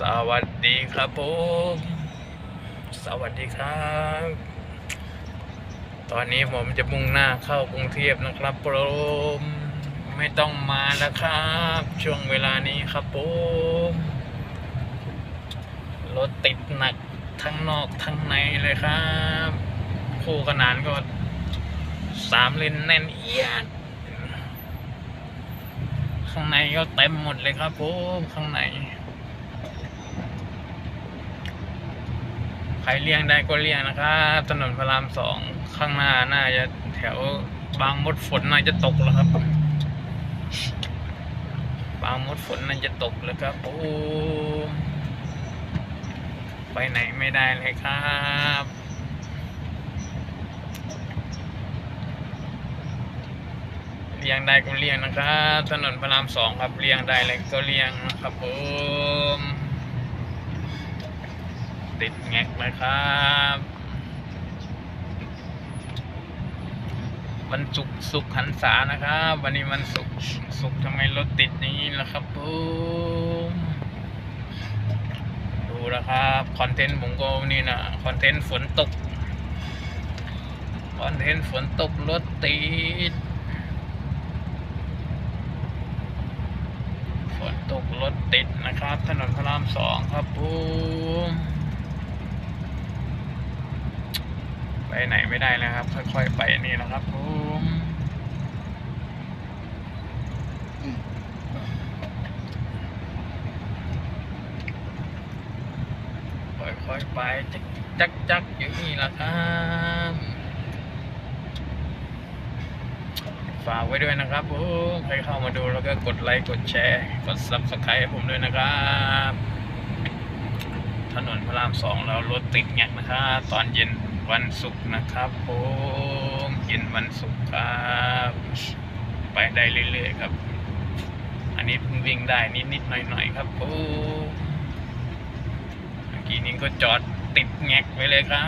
สวัสดีครับผม สวัสดีครับ ตอนนี้ผมจะมุ่งหน้าเข้ากรุงเทพนะครับผมไม่ต้องมาแล้วครับ ช่วงเวลานี้ครับผมรถติดหนักทั้งนอกทั้งในเลยครับ คู่ขนานก็สามเลนแน่นเอียดข้างในก็เต็มหมดเลยครับผมข้างใน ใครเลี่ยงได้ก็เลี่ยงนะครับถนนพระรามสองข้างหน้าน่าจะแถวบางมดฝนน่าจะตกแล้วครับ บางมดฝนน่าจะตกแล้วครับโอ้ไปไหนไม่ได้เลยครับเลี่ยงได้ก็เลี่ยงนะครับถนนพระรามสองครับเลี่ยงได้เลยก็เลี่ยงนะครับผม ติดแงกเลยครับวันศุกร์ศุกร์หันษานะครับ วันนี้วันศุกร์ศุกร์ทำไมรถติดอย่างนี้ล่ะครับผมดูนะครับคอนเทนต์ผมก็นี่นะคอนเทนต์ฝนตกคอนเทนต์ฝนตกรถติดฝนตกรถติดนะครับ ถนนพระรามสองครับผม ไปไหนไม่ได้แล้วครับ ค่อยๆไปนี่นะครับผมค่อยๆไปจักจักจักอยู่นี่แหละครับฝากไว้ด้วยนะครับผมใครเข้ามาดูแล้วก็กดไลค์กดแชร์กด subscribe ให้ผมด้วยนะครับ ถนนพระรามสองแล้วรถติดแงกนะครับ ตอนเย็น วันศุกร์นะครับผมเย็นวันศุกร์ครับ ไปได้เรื่อยๆครับ อันนี้เพิ่งวิ่งได้นิดๆหน่อยๆครับผมเมื่อกี้นี้ก็จอดติดแงกไว้เลยครั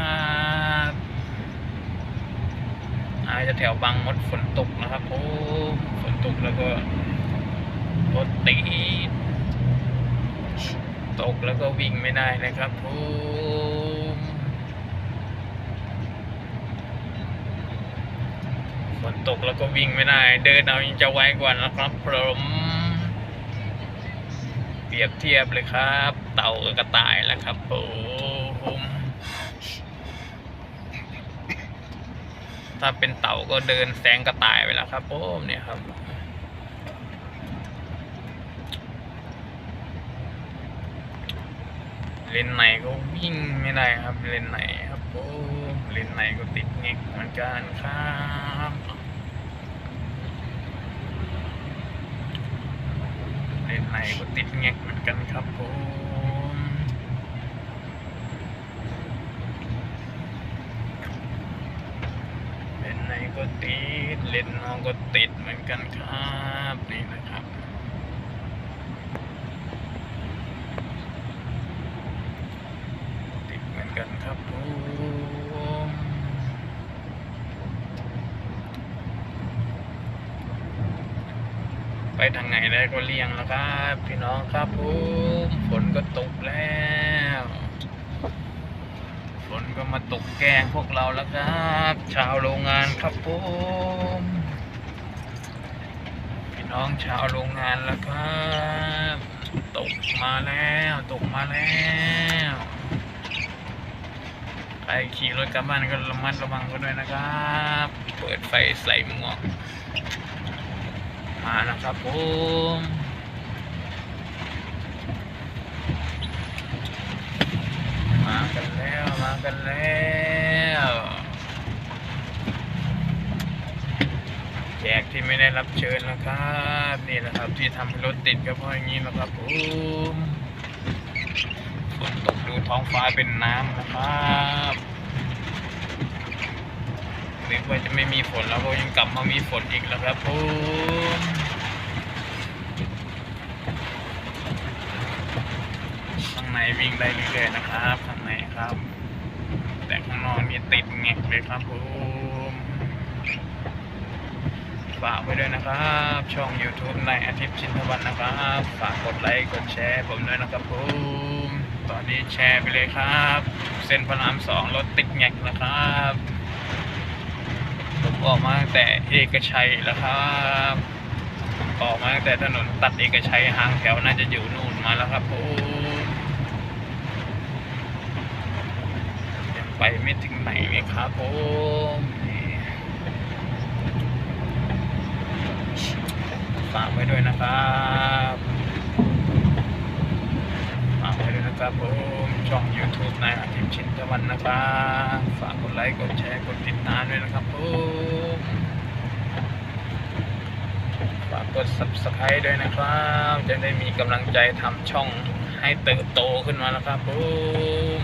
บอาจจะแถวบางมดฝนตกนะครับผมฝนตกแล้วก็รถติดตกแล้วก็วิ่งไม่ได้นะครับผมฝ นตกแล้วก็วิ่งไม่ได้ เดินเอายังจะไวกว่านะครับผมเปรียบเทียบเลยครับ เต่ากับกระต่ายแล้วครับผมถ้าเป็นเต่าก็เดินแซงกระต่ายไปแล้วครับผมเนี่ยครับเลนไหนก็วิ่งไม่ได้ครับเลนไหนครับโอ้ เลนไหนก็ติดเงกเหมือนกันครับเลนไหนก็ติดเงกเหมือนกันครับผมเลนไหนก็ติดเลนนอกก็ติดเหมือนกันครับนี่นะครับ ติดเหมือนกันครับผมไป ทางไหนได้ก็เลี่ยงแล้วครับ พี่น้องครับผมฝนก็ตกแล้ว ฝนก็มาตกแกงพวกเราแล้วครับ ชาวโรงงานครับผมพี่น้องชาวโรงงานแล้วครับ ตกมาแล้วตกมาแล้วใครขี่รถกลับบ้านก็ระมัดระวังกันด้วยนะครับ เปิดไฟใส่หมวก มานะครับผมมากันแล้วมากันแล้วแขกที่ไม่ได้รับเชิญนะครับนี่แหละครับที่ทำให้รถติดก็เพราะอย่างนี้นะครับผมฝนตกดูท้องฟ้าเป็นน้ำนะครับนึกว่าจะไม่มีฝนแล้วก็ยังกลับมามีฝนอีกแล้วครับผมข้าง ในวิ่งได้เรื่อยๆนะครับข้างในครับ แต่ข้างนอกนี่ติดแงเลยครับผมฝากไว้ด้วยนะครับ ช่อง YouTube นอาทิตย์ชินทวันนะครับ ฝากกดไลค์กดแชร์ผมด้วยนะครับผมตอนนี้แชร์ไปเลยครับ เส้นพระรามสองรถติดแงกนะครับผมออกมาตั้งแต่เอกชัยแล้วครับออกมาตั้งแต่ถนนตัดเอกชัยหางแถวน่าจะอยู่นู่นมาแล้วครับผมยัง ไปไม่ถึงไหนเลยครับผมฝากไว้ด้วยนะครับฝากไว้ด้วยนะครับผมช่อง YouTube นายอาทิตย์ชินตะวันนะครับฝากกดไลค์กดแชร์กดติดตามด้วยนะครับผมฝากกด Subscribe ด้วยนะครับ จะได้มีกำลังใจทำช่องให้เติบโตขึ้นมาแล้วครับผม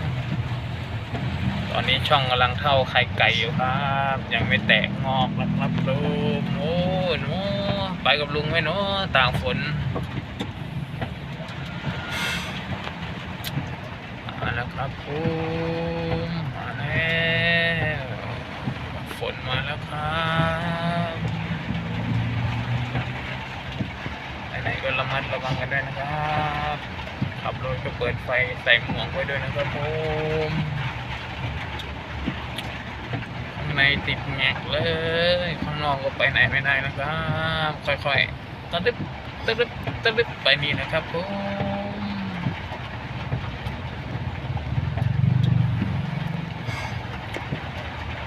ตอนนี้ช่องกำลังเท่าไข่ไก่อยู่ครับ ยังไม่แตกงอกนะครับลุงโอ้หไปกับลุงไหมเนาะต่างฝนมาแล้วครับผมมาแล้วฝนมาแล้วครับไหนๆก็ระมัดระวังกันด้วยนะครับขับรถก็เปิดไฟใส่หมวกไว้ด้วยนะครับผมข้างใน ติดแงกเลยข้างนอกก็ไปไหนไม่ได้นะครับ ค่อยๆตะลึบตะลึบตะลึบไปนี่นะครับผม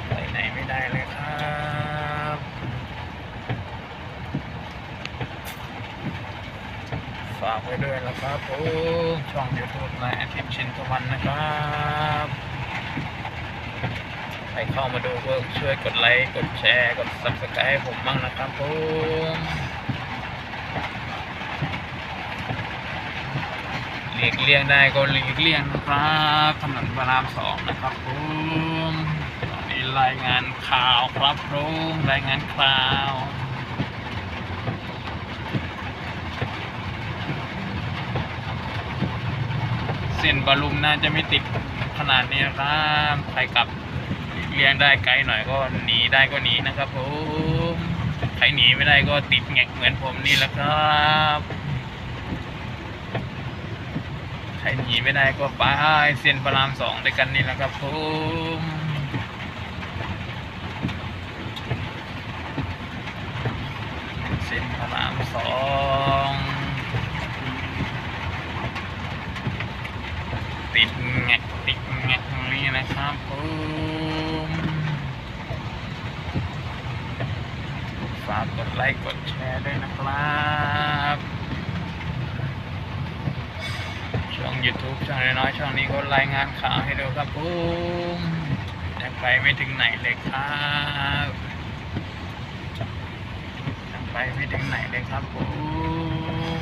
ไปไหนไม่ได้เลยครับฝากไว้ด้วยนะครับผมช่องยูทูบนายอาทิตย์ชินตะวันนะครับ ครเข้ามาดูก็ช่วยกดไลค์ กดแชร์ กด subscribe ให้ผมบ้างนะครับผมหลีกเลี่ยงได้ก็หลีกเลี่ยงนะครับถนนพระรามสองนะครับผมตอนนี้รายงานข่าวครับผมรายงานข่าวเส้นบอลลูมน่าจะไม่ติดขนาดนี้นะครับ ใครกลับ เลี้ยงได้ไกลหน่อยก็หนีได้ก็หนีนะครับผมใครหนีไม่ได้ก็ติดแงกเหมือนผมนี่แหละครับใครหนีไม่ได้ก็ไปเส้นพระรามสองด้วยกันนี่แหละครับผมเส้นพระรามสองติดแงกติดแงกนี้นะครับผมฝากกดไลค์กดแชร์ด้วยนะครับช่อง YouTube ช่องน้อยๆช่องนี้ก็รายงานข่าวให้ดูครับผมยังไปไม่ถึงไหนเลยครับยังไปไม่ถึงไหนเลยครับผม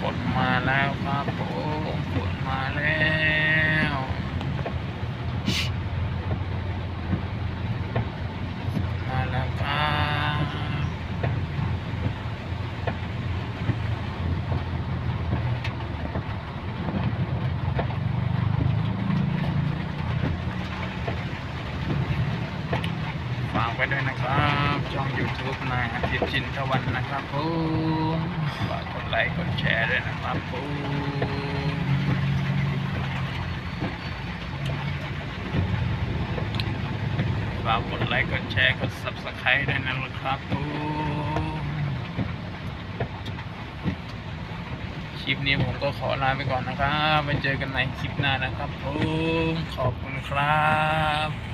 ฝนมาแล้วครับผมฝนมาแล้วมาแล้วครับฝากไว้ด้วยนะครับ ช่อง YouTube นายอาทิตย์จินทวันนะครับผมฝากกดไลค์กดแชร์ด้วยนะครับผมฝากกดไลค์กดแชร์กด Subscribe ด้วยนะครับผมคลิปนี้ผมก็ขอลาไปก่อนนะครับไปเจอกันในคลิปหน้านะครับผมขอบคุณครับ